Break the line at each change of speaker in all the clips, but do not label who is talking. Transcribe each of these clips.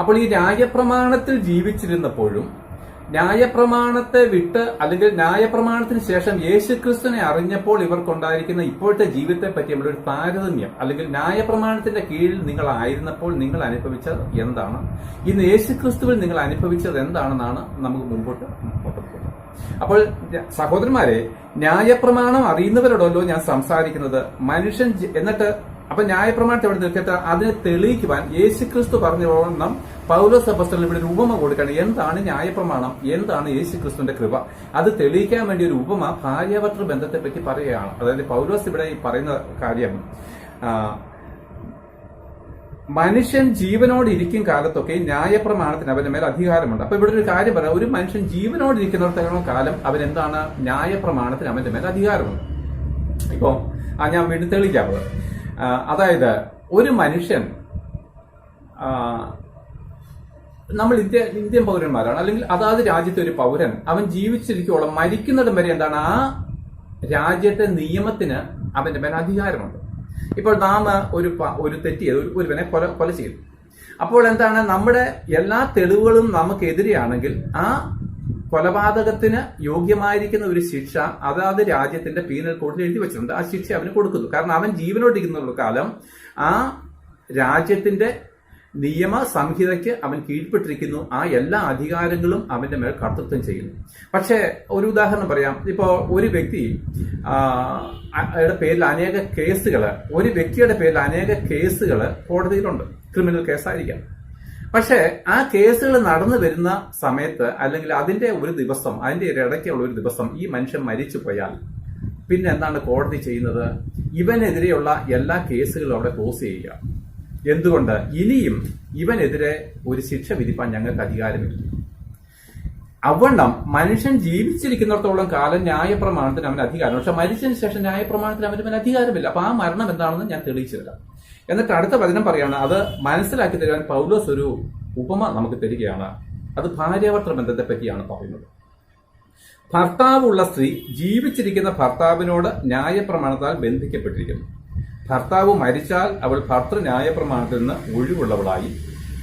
അപ്പോൾ ഈ ന്യായപ്രമാണത്തിൽ ജീവിച്ചിരുന്നപ്പോഴും ന്യായപ്രമാണത്തെ വിട്ട് അല്ലെങ്കിൽ ന്യായപ്രമാണത്തിന് ശേഷം യേശുക്രിസ്തുവിനെ അറിഞ്ഞപ്പോൾ ഇവർക്കുണ്ടായിരിക്കുന്ന ഇപ്പോഴത്തെ ജീവിതത്തെ പറ്റി ഒരു താരതമ്യം അല്ലെങ്കിൽ ന്യായപ്രമാണത്തിന്റെ കീഴിൽ നിങ്ങൾ ആയിരുന്നപ്പോൾ നിങ്ങൾ അനുഭവിച്ചത് എന്താണ്? ഇന്ന് യേശുക്രിസ്തുവിൽ നിങ്ങൾ അനുഭവിച്ചത് എന്താണെന്നാണ് നമുക്ക് മുമ്പോട്ട് പോകുന്നത്. അപ്പോൾ സഹോദരന്മാരെ ന്യായപ്രമാണം അറിയുന്നവരോടല്ലോ ഞാൻ സംസാരിക്കുന്നത്. മനുഷ്യൻ എന്നിട്ട് അപ്പൊ ന്യായപ്രമാണത്തെ എവിടെ നിൽക്കട്ടെ? അതിനെ തെളിയിക്കുവാൻ യേശുക്രിസ്തു പറഞ്ഞോണം പൗലോസ് അപ്പസ്തലൻ ഇവിടെ ഒരു ഉപമ കൊടുക്കുകയാണ്. എന്താണ് ന്യായപ്രമാണം? എന്താണ് യേശുക്രിസ്തുവിന്റെ കൃപ? അത് തെളിയിക്കാൻ വേണ്ടി ഒരു ഉപമ ഭാര്യാവർത്തൃ ബന്ധത്തെ പറ്റി പറയുകയാണ്. അതായത് പൗലോസ് ഇവിടെ ഈ പറയുന്ന കാര്യം മനുഷ്യൻ ജീവനോട് ഇരിക്കും കാലത്തൊക്കെ ന്യായപ്രമാണത്തിന് അവന്റെ മേൽ അധികാരമുണ്ട്. അപ്പൊ ഇവിടെ ഒരു കാര്യം പറയാം. ഒരു മനുഷ്യൻ ജീവനോട് ഇരിക്കുന്നിടത്തോളം കാലം അവൻ എന്താണ്? ന്യായപ്രമാണത്തിന് അവന്റെ മേൽ അധികാരമുണ്ട്. ഇപ്പോ ആ ഞാൻ വീണ്ടും തെളിയിക്കാമത് ആ, അതായത് ഒരു മനുഷ്യൻ നമ്മൾ ഇന്ത്യ ഇന്ത്യൻ പൗരന്മാരാണ്. അല്ലെങ്കിൽ അതാത് രാജ്യത്തെ ഒരു പൗരൻ അവൻ ജീവിച്ചിരിക്കുവോളം മരിക്കുന്നിടം വരെ എന്താണ് ആ രാജ്യത്തെ നിയമത്തിന് അവന്റെ മേൽ അധികാരമുണ്ട്. ഇപ്പോൾ നാം ഒരു ഒരു തെറ്റ് ചെയ്ത് ഒരു- ഒരുവനെ കൊല കൊല ചെയ്തു. അപ്പോൾ എന്താണ് നമ്മുടെ എല്ലാ തെളിവുകളും നമുക്കെതിരെയാണെങ്കിൽ ആ കൊലപാതകത്തിന് യോഗ്യമായിരിക്കുന്ന ഒരു ശിക്ഷ അതാത് രാജ്യത്തിന്റെ പീനൽ കോഡിൽ എഴുതി വെച്ചിട്ടുണ്ട്. ആ ശിക്ഷ അവന് കൊടുക്കുന്നു. കാരണം അവൻ ജീവനോട്ടിരിക്കുന്ന കാലം ആ രാജ്യത്തിന്റെ നിയമ സംഹിതയ്ക്ക് അവൻ കീഴ്പ്പെട്ടിരിക്കുന്നു. ആ എല്ലാ അധികാരങ്ങളും അവന്റെ മേൽ കർത്തൃത്വം ചെയ്യുന്നു. പക്ഷേ ഒരു ഉദാഹരണം പറയാം. ഇപ്പോൾ ഒരു വ്യക്തി പേരിൽ അനേക കേസുകൾ ഒരു വ്യക്തിയുടെ പേരിൽ അനേക കേസുകൾ കോടതിയിലുണ്ട്. ക്രിമിനൽ കേസായിരിക്കാം. പക്ഷേ ആ കേസുകൾ നടന്നു വരുന്ന സമയത്ത് അല്ലെങ്കിൽ അതിന്റെ ഒരു ദിവസം അതിന്റെ ഇടയ്ക്കുള്ള ഒരു ദിവസം ഈ മനുഷ്യൻ മരിച്ചു പോയാൽ പിന്നെ എന്താണ് കോടതി ചെയ്യുന്നത്? ഇവനെതിരെയുള്ള എല്ലാ കേസുകളും അവിടെ ക്ലോസ് ചെയ്യുക. എന്തുകൊണ്ട്? ഇനിയും ഇവനെതിരെ ഒരു ശിക്ഷ വിധിപ്പാൻ ഞങ്ങൾക്ക് അധികാരമില്ല. അവണ്ണം മനുഷ്യൻ ജീവിച്ചിരിക്കുന്നിടത്തോളം കാലം ന്യായപ്രമാണത്തിന് അവന് അധികാരം പക്ഷെ മരിച്ചതിന് ശേഷം ന്യായപ്രമാണത്തിന് അവന് അധികാരമില്ല. അപ്പൊ ആ മരണം എന്താണെന്ന് ഞാൻ തെളിയിച്ചു തരാം എന്നിട്ട് അടുത്ത വചനം പറയാണ് അത് മനസ്സിലാക്കി തരാൻ പൗലോസ് ഒരു ഉപമ നമുക്ക് തരികയാണ്. അത് ഭാര്യാഭർത്തൃ ബന്ധത്തെ പറ്റിയാണ് പറയുന്നത്. ഭർത്താവുള്ള സ്ത്രീ ജീവിച്ചിരിക്കുന്ന ഭർത്താവിനോട് ന്യായപ്രമാണത്താൽ ബന്ധിക്കപ്പെട്ടിരിക്കുന്നു. ഭർത്താവ് മരിച്ചാൽ അവൾ ഭർത്തൃ ന്യായപ്രമാണത്തിൽ നിന്ന് ഒഴിവുള്ളവളായി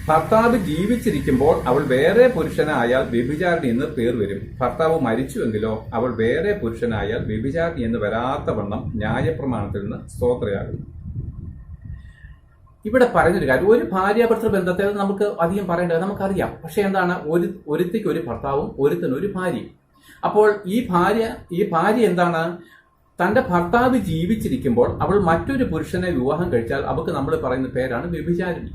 ഭർത്താവ് ജീവിച്ചിരിക്കുമ്പോൾ അവൾ വേറെ പുരുഷനായാൽ വ്യഭിചാരിണി എന്ന് പേർ വരും. ഭർത്താവ് മരിച്ചുവെങ്കിലോ അവൾ വേറെ പുരുഷനായാൽ വ്യഭിചാരിണി എന്ന് വരാത്തവണ്ണം ന്യായപ്രമാണത്തിൽ നിന്ന് സ്തോത്രയാകുന്നു. ഇവിടെ പറയുന്നൊരു കാര്യം ഒരു ഭാര്യാഭർത്തൃ ബന്ധത്തെ നമുക്ക് അധികം പറയേണ്ടത് നമുക്കറിയാം. പക്ഷെ എന്താണ്? ഒരു ഒരുത്തിക്ക് ഒരു ഭർത്താവും ഒരുത്തിന് ഒരു ഭാര്യയും. അപ്പോൾ ഈ ഭാര്യ ഈ ഭാര്യ എന്താണ്? തന്റെ ഭർത്താവ് ജീവിച്ചിരിക്കുമ്പോൾ അവൾ മറ്റൊരു പുരുഷനെ വിവാഹം കഴിച്ചാൽ അവൾക്ക് നമ്മൾ പറയുന്ന പേരാണ് വ്യഭിചാരിണി.